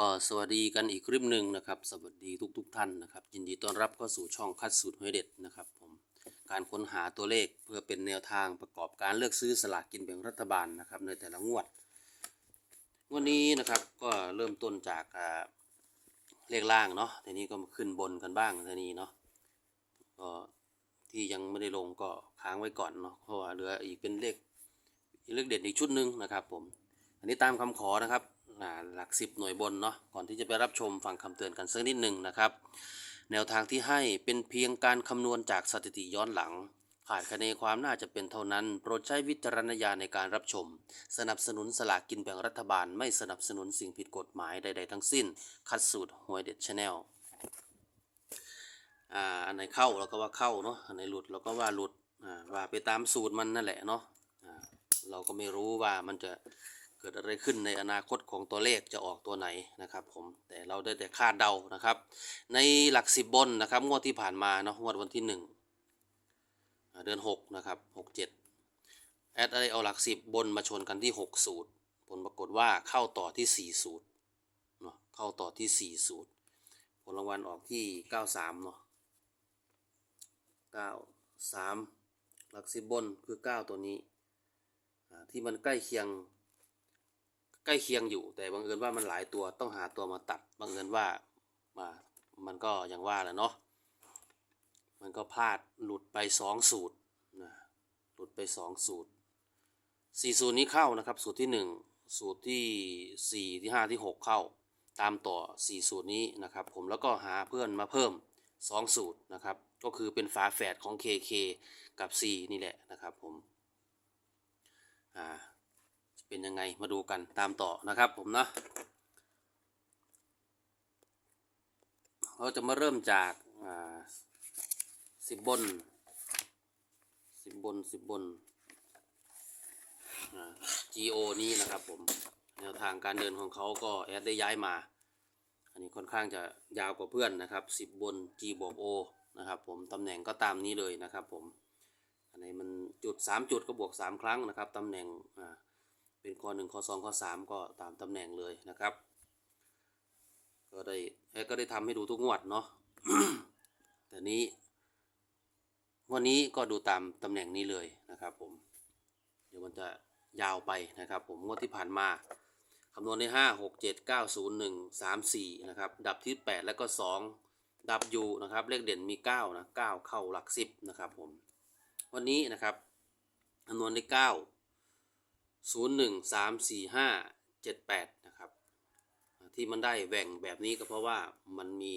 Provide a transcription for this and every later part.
ก็สวัสดีกันอีกคลิปหนึ่งนะครับ สวัสดีทุกๆทท่านนะครับ ยินดีต้อนรับเข้าสู่ช่องคัดสูตรหวยเด็ดนะครับผมการค้นหาตัวเลขเพื่อเป็นแนวทางประกอบการเลือกซื้อสลากกินแบ่งรัฐบาลนะครับในแต่ละงวดงวดนี้นะครับก็เริ่มต้นจากเลขล่างเนาะทีนี้ก็มาขึ้นบนกันบ้างทีนี้เนาะก็ที่ยังไม่ได้ลงก็ค้างไว้ก่อนเนาะเพราะว่าเหลืออีกเป็นเลขเลขเด็ดอีกชุดหนึ่งนะครับผมอันนี้ตามคำขอนะครับ หลักสิบหน่วยบนเนาะก่อนที่จะไปรับชมฟังคำเตือนกันสักนิดหนึ่งนะครับ แนวทางที่ให้เป็นเพียงการคำนวณจากสถิติย้อนหลังขาดคะเนความน่าจะเป็นเท่านั้น โปรดใช้วิจารณญาณในการรับชม สนับสนุนสลากกินแบ่งรัฐบาล ไม่สนับสนุนสิ่งผิดกฎหมายใด ๆ ทั้งสิ้น คัดสูตรหวยเด็ดชาแนลอ่าอันไหนเข้าเราก็ว่าเข้าเนาะอันไหนหลุดเราก็ว่าหลุดอ่าว่าไปตามสูตรมันนั่นแหละเนาะอ่าเราก็ไม่รู้ว่ามันจะ กิดอะไรขึ้นในอนาคตของตัวเลขจะออกตัวไหนนะครับผมแต่เราได้แต่คาดเดานะครับ ในหลักสิบบนนะครับงวดที่ผ่านมาเนาะงวดวันที่หนึ่งเดือนหกนะครับหกเจ็ดแอดได้เอาหลักสิบบนมาชนกันที่หกสูตรผลปรากฏว่าเข้าต่อที่สี่สูตรเนาะเข้าต่อที่สี่สูตรผลรางวัลออกที่เก้าสามเนาะเก้าสามหลักสิบบนคือเก้าตัวนี้ที่มันใกล้เคียง ใกล้เคียงอยู่ แต่บังเอิญว่ามันหลายตัวต้องหาตัวมาตัดบังเอิญว่ามามันก็อย่างว่าแหละเนาะมันก็พลาดหลุดไปสองสูตรนะหลุดไปสองสูตรสี่สูตรนี้เข้านะครับ สูตรที่หนึ่งสูตรที่สี่ที่ห้าที่หกเข้า ตามต่อสี่สูตรนี้นะครับ ผมแล้วก็หาเพื่อนมาเพิ่มสองสูตรนะครับ ก็คือเป็นฝาแฝดของ KK กับ C นี่แหละนะครับผมอ่า เป็นยังไงมาดูกันตามต่อนะครับผมเนาะเราจะมาเริ่มจากสิบบนสิบบนสิบบน GO นี้นะครับผมแนวทางการเดินของเขาก็แอดได้ย้ายมา อันนี้ค่อนข้างจะยาวกว่าเพื่อนนะครับสิบน G บวก O นะครับผมตำแหน่งก็ตามนี้เลยนะครับผม อันไหนมันจุดสามจุดก็บวกสามครั้งนะครับตำแหน่งอ่า เป็นข้อหนึ่งข้อสองข้อสามก็ตามตำแหน่งเลยนะครับ ก็ได้ก็ได้ทำให้ดูทุกงวดเนาะแต่นี้วันนี้ก็ดูตามตำแหน่งนี้เลยนะครับผม เดี๋ยวมันจะยาวไปนะครับ ผมงวดที่ผ่านมาคำนวณได้ห้าหกเจ็ดเก้าศูนย์หนึ่งสามสี่นะครับ ดับที่แปดแล้วก็สองดับอยู่นะครับ เลขเด่นมีเก้านะเก้าเข้าหลักสิบนะครับผม วันนี้นะครับคำนวณได้เก้าศูนย์หนึ่งสามสี่ห้าเจ็ดแปดนะครับ ที่มันได้แหว่งแบบนี้ก็เพราะว่ามันมี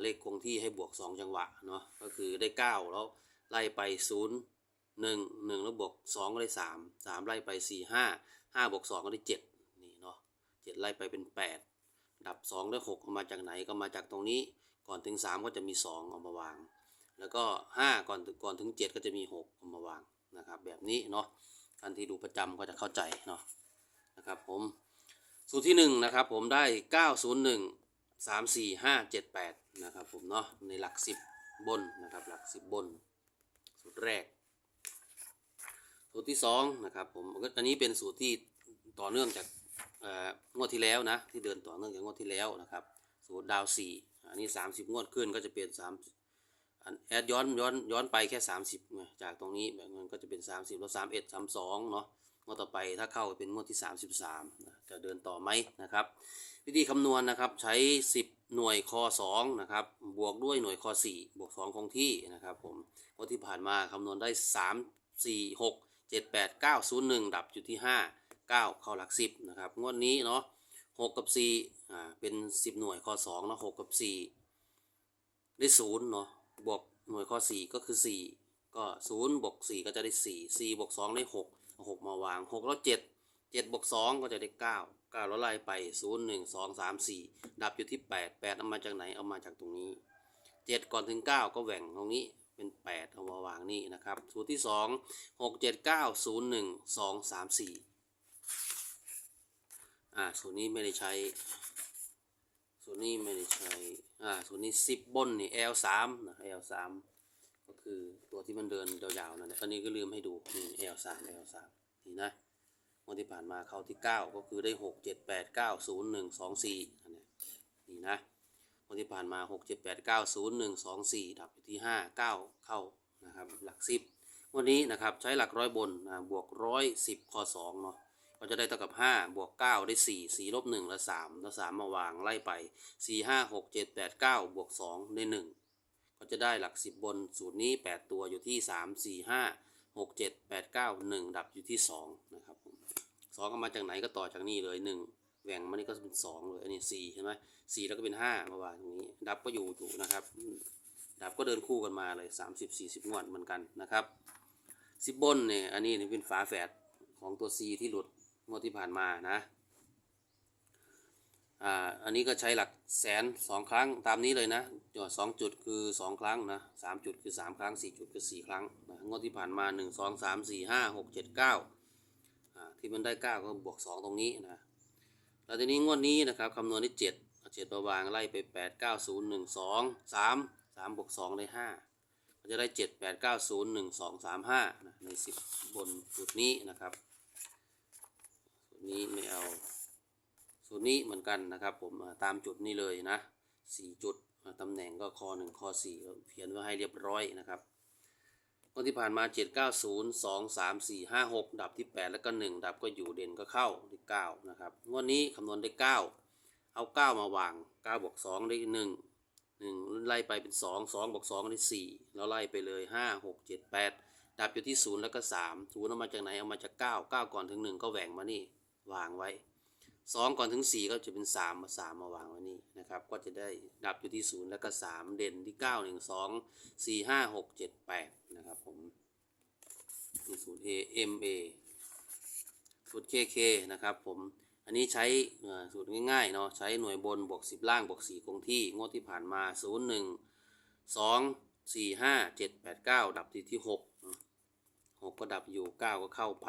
เลขคงที่ให้บวกสองจังหวะเนาะก็คือได้เก้าแล้วไล่ไปศูนย์หนึ่งหนึ่งแล้วบวกสองก็ได้สามสามไล่ไปสี่ห้าห้าบวกสองก็ได้เจ็ดนี่เนาะเจ็ดไล่ไปเป็นแปดดับสองได้หกเอามาจากไหนก็มาจากตรงนี้ก่อนถึงสามก็จะมีสองเอามาวาง แล้วก็ 5 ก่อนก่อนถึง 7 ก็จะมี 6 เอามาวางนะครับแบบนี้เนาะ ท่านที่ดูประจำก็จะเข้าใจเนาะนะครับผมสูตรที่1นะครับผมได้ 901 3 4 5 7 8นะครับผมเนาะในหลัก 10 บนนะครับหลัก 10 บน สูตรแรก สูตรที่2นะครับผมก็อันนี้เป็นสูตรที่ต่อเนื่องจากเอ่องวดที่แล้วนะที่เดินต่อเนื่องจากงวดที่แล้วนะครับสูตรดาว4อันนี้ 30 งวดขึ้นก็จะเป็น3อัน แอดย้อนย้อนย้อนไปแค่ 30ไงจากตรงนี้แบบมันก็จะเป็น 30แล้ว31 32เนาะงวดต่อไปถ้าเข้าเป็นงวดที่ 33นะจะเดินต่อไหมนะครับ วิธีคำนวณนะครับใช้ 10 หน่วยคอ2นะครับบวกด้วยหน่วยคอ4บวก 2 คงที่นะครับผมงวดที่ผ่านมาคำนวณได้ 3 4 6 7 8 9 0 1 ดับอยู่ที่ 5 9 เข้าหลัก 10นะครับงวดนี้เนาะ6กับ4อ่าเป็น 10 หน่วยคอ2เนาะ6กับ 4 ได้0เนาะ บวกหน่วยข้อสี่ก็คือสี่ก็ศูนย์บวกสี่ก็จะได้สี่สี่บวกสองได้หกเอาหกมาวางหกแล้วเจ็ดเจ็ดบวกสองก็จะได้เก้าเก้าแล้วไล่ไปศูนย์หนึ่งสองสามสี่ดับอยู่ที่แปดแปดเอามาจากไหนเอามาจากตรงนี้เจ็ดก่อนถึงเก้าก็แหว่งตรงนี้เป็นแปดเอามาวางนี่นะครับ สูตรที่สองหกเจ็ดเก้าศูนย์หนึ่งสองสามสี่อ่าสูตรนี้ไม่ได้ใช้ส่วนนี้ไม่ได้ใช้ อ่าส่วนนี้สิบบนนี่ L สามนะ L สามก็คือตัวที่มันเดินยาวๆนั่นแหละอันนี้ก็ลืมให้ดูนี่ L สาม L สามนี่นะงวดที่ผ่านมาเข้าที่เก้าก็คือได้หกเจ็ดแปดเก้าศูนย์หนึ่งสองสี่อันนี้นี่นะงวดที่ผ่านมาหกเจ็ดแปดเก้าศูนย์หนึ่งสองสี่ดับอยู่ที่ห้าเก้าเข้านะครับหลักสิบวันนี้นะครับใช้หลักร้อยบนอ่าบวกร้อยสิบข้อสองเนาะ ก็จะได้เท่ากับห้าบวกเก้าได้สี่สี่ลบหนึ่งและสามแล้วสามมาวางไล่ไปสี่ห้าหกเจ็ดแปดเก้าบวกสองได้หนึ่งก็จะได้หลักสิบบนสูตรนี้ 8 ตัวอยู่ที่ 3 4 5 6 7 8 9 1 ดับอยู่ที่ 2 นะครับผมสองก็มาจากไหนก็ต่อจากนี่เลย 1แหว่งมานี่ก็เป็น2เลยอันนี้4ใช่ไหม4แล้วก็เป็น5มาวางตรงนี้ ดับก็อยู่อยู่นะครับดับก็เดินคู่กันมาเลย 30 40งวดเหมือนกันนะครับสิบบนเนี่ยอันนี้เป็นฝาแฝดของตัว C ที่หลุด งวดที่ผ่านมานะอ่าอันนี้ก็ใช้หลักแสนสองครั้งตามนี้เลยนะจอดสองจุดคือสองครั้งนะสามจุดคือสามครั้งสี่จุดคือสี่ครั้งนะงวดที่ผ่านมาหนึ่งสองสามสี่ห้าหกเจ็ดเก้าอ่าที่มันได้เก้าก็บวกสองตรงนี้นะแล้วทีนี้งวดนี้นะครับคำนวณได้เจ็ดเจ็ดมาวางไล่ไปแปดเก้าศูนย์หนึ่งสองสามสามบวกสองได้ห้าก็จะได้เจ็ดแปดเก้าศูนย์หนึ่งสองสามห้านะในสิบบนจุดนี้นะครับ นี้ไม่เอาส่วนนี้เหมือนกันนะครับผมตามจุดนี้เลยนะสี่จุดตำแหน่งก็คอหนึ่งคอสี่เขียนไว้ให้เรียบร้อยนะครับงวดที่ผ่านมาเจ็ดเก้าศูนย์สองสามสี่ห้าหกดับที่แปดแล้วก็หนึ่งดับก็อยู่เด่นก็เข้าที่เก้านะครับงวดนี้คำนวณได้เก้าเอาเก้ามาวางเก้าบวกสองได้หนึ่งหนึ่งไล่ไปเป็นสองสองบวกสองได้สี่แล้วไล่ไปเลยห้าหกเจ็ดแปดดับอยู่ที่ศูนย์แล้วก็สามศูนย์เอามาจากไหน เอามาจากเก้าเก้าก่อนถึงหนึ่งก็แหว่งมานี่ วางไว้สองก่อนถึงสี่ก็จะเป็นสามมาสามมาวางไว้นี่นะครับ ก็จะได้ดับอยู่ที่ศูนย์แล้วก็สามเด่นที่เก้าหนึ่งสองสี่ห้าหกเจ็ดแปดนะครับผมนี่สูตร A M A สูตร K K นะครับผม อันนี้ใช้สูตรง่ายๆเนาะ ใช้หน่วยบนบวกสิบล่างบวกสี่คงที่ งวดที่ผ่านมาศูนย์หนึ่งสองสี่ห้าเจ็ดแปดเก้าดับที่ที่หกหกก็ดับอยู่เก้าก็เข้าไป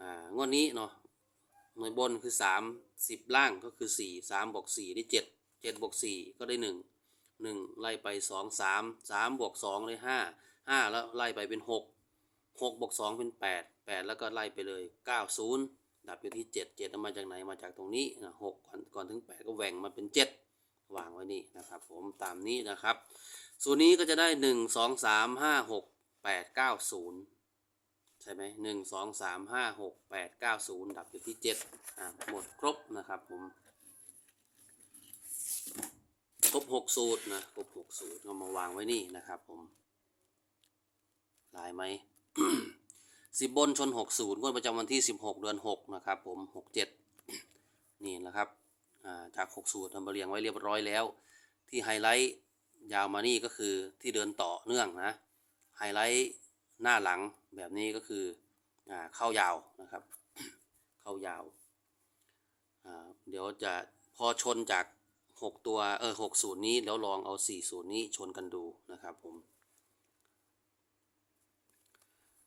อ่างวดนี้เนาะ หน่วยบนคือสามสิบล่างก็คือสี่สามบวกสี่ได้เจ็ดเจ็ดบวกสี่ก็ได้หนึ่งหนึ่งไล่ไปสองสามสามบวกสองได้ห้าห้าแล้วไล่ไปเป็นหกหกบวกสองเป็นแปดแปดแล้วก็ไล่ไปเลยเก้าศูนย์ดับอยู่ที่เจ็ดเจ็ดมาจากไหนมาจากตรงนี้นะหกก่อนก่อนถึงแปดก็แหว่งมาเป็นเจ็ดวางไว้นี่นะครับผมตามนี้นะครับส่วนนี้ก็จะได้หนึ่งสองสามห้าหกแปดเก้าศูนย์ ช่ไหมหนึ่งสองสามห้าหกแปดเก้าศูนย์ดับอยู่ที่เจ็ดอ่าหมดครบนะครับผม ครบหกสูตรนะครบหกสูตรเอามาวางไว้นี่นะครับผม ลายไหมสิบบนชนหกศูนย์งวดประจำวันที่สิบหกเดือนหกนะครับผมหกเจ็ดนี่นะครับอ่าจากหกสูตรทำมาเรียงไว้เรียบร้อยแล้ว ที่ไฮไลท์ยาวมานี่ก็คือที่เดินต่อเนื่องนะไฮไลท์หน้าหลัง แบบนี้ก็คืออเข้ายาวนะครับ เข้ายาวเดี๋ยวจะพอชนจาก 6 ตัวเออหกศูนย์นี้แล้วลองเอา4ศูนย์นี้ชนกันดูนะครับผม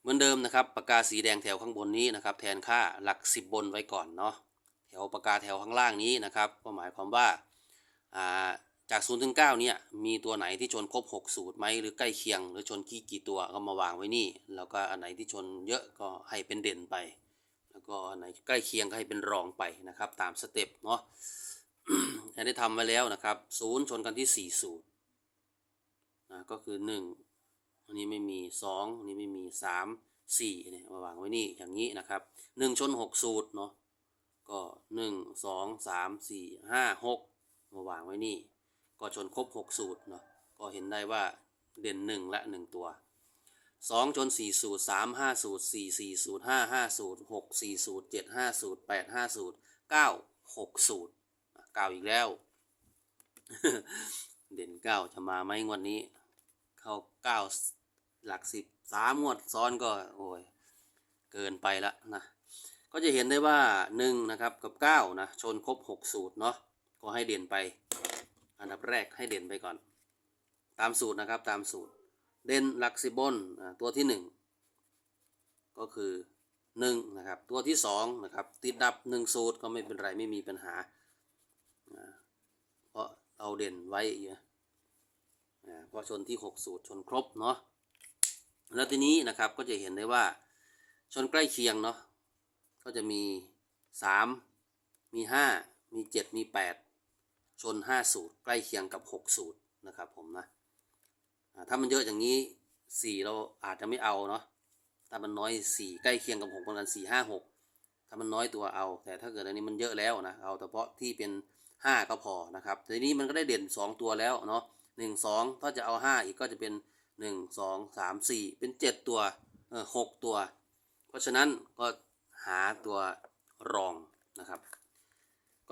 เหมือนเดิมนะครับปากกาสีแดงแถวข้างบนนี้นะครับ แทนค่าหลัก 10 บนไว้ก่อนเนาะแถวปากกาแถวข้างล่างนี้นะครับ ก็หมายความว่าอ่า จาก0ถึง9เนี่ยมีตัวไหนที่ชนครบ6สูตรไหมหรือใกล้เคียง หรือชนกี่กี่ตัวก็มาวางไว้นี่ แล้วก็อันไหนที่ชนเยอะก็ให้เป็นเด่นไป แล้วก็อันไหนใกล้เคียงก็ให้เป็นรองไปนะครับ ตามสเต็ปเนาะอันนี้ทำไว้แล้วนะครับศูนย์ชนกันที่ 4 สูตรนะก็คือ 1 อันนี้ไม่มี 2 อันนี้ไม่มี 3 4เนี่ยมาวางไว้นี่อย่างนี้นะครับ 1 ชน 6 สูตรเนาะก็ 1 2 3 4 5 6 มาวางไว้นี่ ก็ชนครบ 6 สูตรเนาะก็เห็นได้ว่าเด่น 1 และ 1 ตัว 2 ชน 4 สูตร 3 5 สูตร 4 4 สูตร 5 5 สูตร 6 4 สูตร 7 5 สูตร 8 5 สูตร 9 6 สูตรอะ9อีกแล้ว เด่น 9 จะมาไหมงวดนี้ เข้า 9 หลัก 10 3งวดซ้อนก็โอ้ยเกินไปละนะก็จะเห็นได้ว่า 1 นะครับ กับ 9 นะ ชนครบ 6 สูตรเนาะก็ให้เด่นไป อันดับแรกให้เด่นไปก่อน ตามสูตรนะครับตามสูตร เด่นหลักสิบบนอ่าตัวที่หนึ่งก็คือหนึ่งนะครับตัวที่สองนะครับติดดับหนึ่งสูตรก็ไม่เป็นไรไม่มีปัญหาเพราะเอาเด่นไว้เยอะเพราะชนที่หกสูตรชนครบเนาะแล้วทีนี้นะครับก็จะเห็นได้ว่าชนใกล้เคียงเนาะก็จะมีสามมีห้ามีเจ็ดมีแปด ชนห้าสูตร ใกล้เคียงกับหกสูตรนะครับผมนะถ้ามันเยอะอย่างนี้สี่เราอาจจะไม่เอาเนาะถ้ามันน้อยสี่ใกล้เคียงกับหกประมาณสี่ห้าหกถ้ามันน้อยตัวเอา แต่ถ้าเกิดอันนี้มันเยอะแล้วนะเอาเฉพาะที่เป็นห้าก็พอนะครับทีนี้มันก็ได้เด่นสองตัวแล้วเนาะหนึ่งสองถ้าจะเอาห้าอีกก็จะเป็นหนึ่งสองสามสี่เป็นเจ็ดตัวเออหตัว เพราะฉะนั้นก็หาตัวรองนะครับ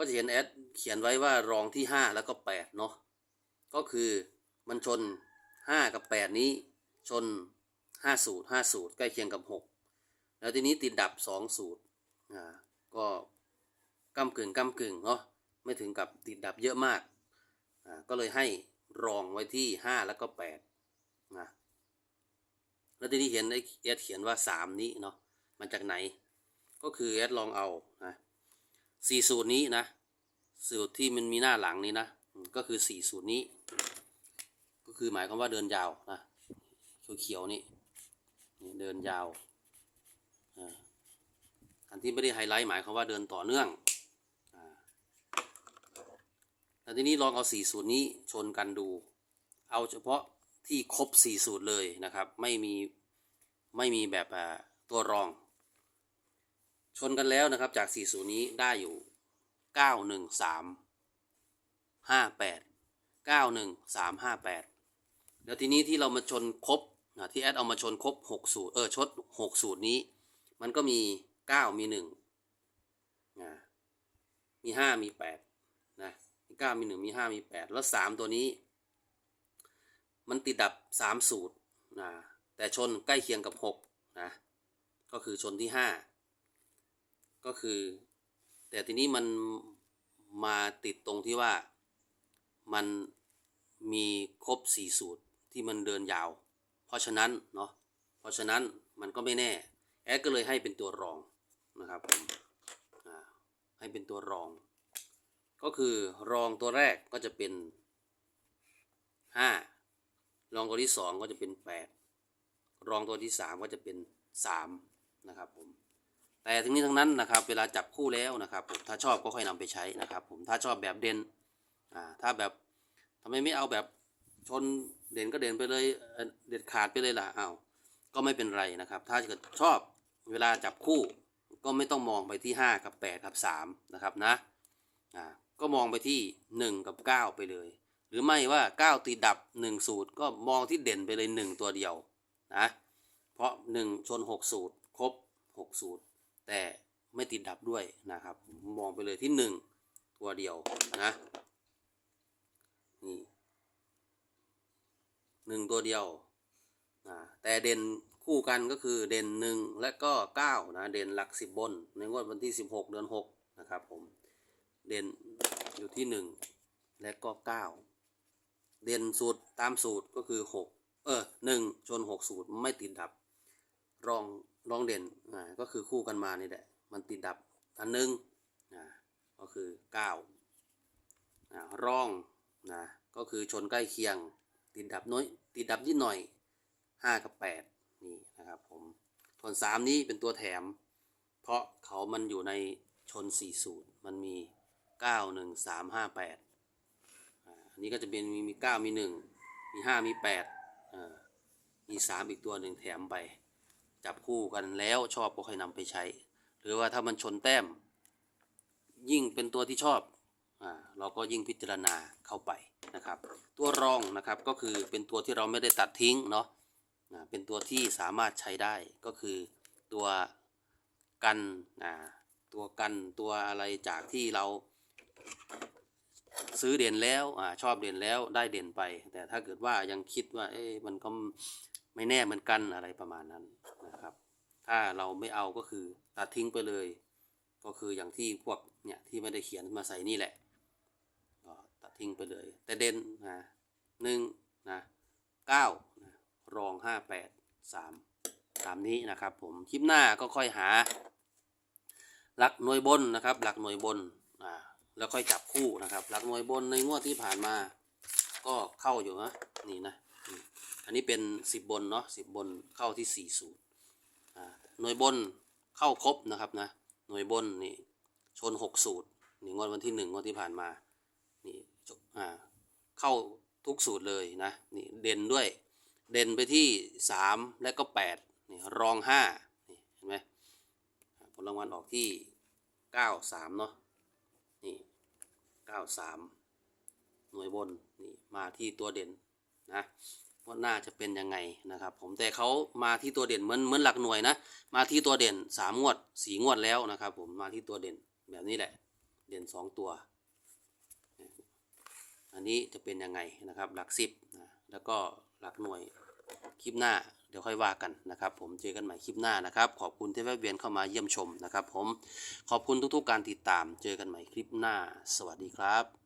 ก็จะเห็นแอดเขียนไว้ว่ารองที่ 5 แล้วก็ 8 เนาะก็คือมันชน 5 กับ 8 นี้ชน 5 สูตร 5 สูตร ใกล้เคียงกับ 6 แล้วทีนี้ติดดับ 2 สูตรอ่าก็ก้ากึ่งก้ากึ่งเนาะไม่ถึงกับติดดับเยอะมากอ่าก็เลยให้รองไว้ที่ 5 แล้วก็8นะแล้วทีนี้เห็นไอ้แอดเขียนว่า 3 นี้เนาะมาจากไหน ก็คือแอดลองเอานะ สี่สูตรนี้นะ สูตรที่มันมีหน้าหลังนี้นะ ก็คือสี่สูตรนี้ ก็คือหมายความว่าเดินยาวนะเขียวๆนี่นี่เดินยาวอันที่ไม่ได้ไฮไลท์หมายความว่าเดินต่อเนื่องอ่าแล้วทีนี้ลองเอาสี่สูตรนี้ชนกันดู เอาเฉพาะที่ครบสี่สูตรเลยนะครับ ไม่มีไม่มีแบบตัวรอง ชนกันแล้วนะครับจาก 40 นี้ได้อยู่ 913 58 91358 แล้วทีนี้ที่เรามาชนครบนะที่แอดเอามาชนครบ6สูตรเออชด6สูตรนี้ มันก็มี 9 มี1นะมี 5 มี 8 นะ มี 9 มี 1 มี 5 มี 8 แล้ว 3 ตัวนี้ มันติดดับ 3 สูตรนะแต่ชนใกล้เคียงกับ 6 นะ ก็คือชนที่ 5 ก็คือ แต่ทีนี้มันมาติดตรงที่ว่ามันมีครบสี่สูตรที่มันเดินยาว เพราะฉะนั้นเนาะเพราะฉะนั้นมันก็ไม่แน่ แอดก็เลยให้เป็นตัวรองนะครับผมให้เป็นตัวรอง ก็คือรองตัวแรกก็จะเป็นห้ารองตัวที่สองก็จะเป็นแปดรองตัวที่สามก็จะเป็นสามนะครับผม แต่ทั้งนี้ทั้งนั้นนะครับ เวลาจับคู่แล้วนะครับผมถ้าชอบก็ค่อยนำไปใช้นะครับ ผมถ้าชอบแบบเด่นอ่าถ้าแบบทำไมไม่เอาแบบชนเด่นก็เด่นไปเลยเด็ดขาดไปเลยล่ะเอาก็ไม่เป็นไรนะครับ ถ้าเกิดชอบเวลาจับคู่ก็ไม่ต้องมองไปที่ 5 กับ 8 กับ 3 นะครับนะอ่าก็มองไปที่ 1 กับ 9 ไปเลย หรือไม่ว่า 9 ตีดับ 1 สูตรก็มองที่เด่นไปเลย 1 ตัวเดียวนะเพราะ 1 ชน 6 สูตร ครบ 6 สูตร แต่ไม่ติดดับด้วยนะครับมมองไปเลยที่หนึ่งตัวเดียวนะนี่หนึ่งตัวเดียวนะแต่เด่นคู่กันก็คือเด่นหนึ่งและก็เก้านะเด่นหลักสิบบน ในงวดวันที่สิบหกเดือนหกนะครับผมเด่นอยู่ที่หนึ่งและก็เก้าเด่นสูตรตามสูตรก็คือหกเออหนึ่งชนหกสูตรไม่ติดดับ รองรองเด่นอ่าก็คือคู่กันมานี่แหละ มันติดดับอันหนึงอ่าก็คือเก้าอ่องนะก็คือชนใกล้เคียง ติดดับน้อยติดดับนิดหน่อยห้ากับแปดนี่นะครับผมส่วนสามนี้เป็นตัวแถม เพราะเขามันอยู่ในชนสี่สูตรมันมีเก้าหนึ่งสามห้าแปดอันนี้ก็จะเป็นมีมีเก้ามีหนึ่งมีห้ามีแปดอ่ามีสามอีกตัวหนึ่งแถมไป จับคู่กันแล้วชอบก็ค่อยนำไปใช้ หรือว่าถ้ามันชนแต้ม ยิ่งเป็นตัวที่ชอบอ่าเราก็ยิ่งพิจารณาเข้าไปนะครับ ตัวรองนะครับก็คือเป็นตัวที่เราไม่ได้ตัดทิ้งเนาะอ่าเป็นตัวที่สามารถใช้ได้ก็คือตัวกันอ่าตัวกันตัวอะไรจากที่เราซื้อเด่นแล้วอ่าชอบเด่นแล้วได้เด่นไป แต่ถ้าเกิดว่ายังคิดว่าเอ๊ะมันก็ ไม่แน่เหมือนกันอะไรประมาณนั้นนะครับ ถ้าเราไม่เอาก็คือตัดทิ้งไปเลย ก็คืออย่างที่พวกเนี่ยที่ไม่ได้เขียนมาใส่นี่แหละก็ตัดทิ้งไปเลย แต่เด่นนะหนึ่งนะเก้านะรองห้าแปดสามตามนี้นะครับผมคลิปหน้าก็ค่อยหา หลักหน่วยบนนะครับ หลักหน่วยบนอ่าแล้วค่อยจับคู่นะครับ หลักหน่วยบนในงวดที่ผ่านมา ก็เข้าอยู่นะนี่นะ อันนี้เป็นสิบบนเนาะสิบบนเข้าที่สี่สูตรหน่วยบนเข้าครบนะครับนะหน่วยบนนี่ชนหกสูตรนี่งวดวันที่หนึ่งงวดที่ผ่านมานี่จบอ่าเข้าทุกสูตรเลยนะนี่เด่นด้วยเด่นไปที่สามและก็แปดนี่รองห้านี่เห็นไหมผลรางวัลออกที่เก้าสามเนาะนี่เก้าสามหน่วยบนนี่มาที่ตัวเด่นนะ ว่าน่าจะเป็นยังไงนะครับ ผมแต่เขามาที่ตัวเด่นเหมือนเหมือนหลักหน่วยนะ มาที่ตัวเด่นสามงวดสี่งวดแล้วนะครับ ผมมาที่ตัวเด่นแบบนี้แหละ เด่นสองตัว อันนี้จะเป็นยังไงนะครับ หลักสิบนะแล้วก็หลักหน่วยคลิปหน้าเดี๋ยวค่อยว่ากันนะครับ ผมเจอกันใหม่คลิปหน้านะครับ ขอบคุณที่แวะเวียนเข้ามาเยี่ยมชมนะครับ ผมขอบคุณทุกๆการติดตาม เจอกันใหม่คลิปหน้า สวัสดีครับ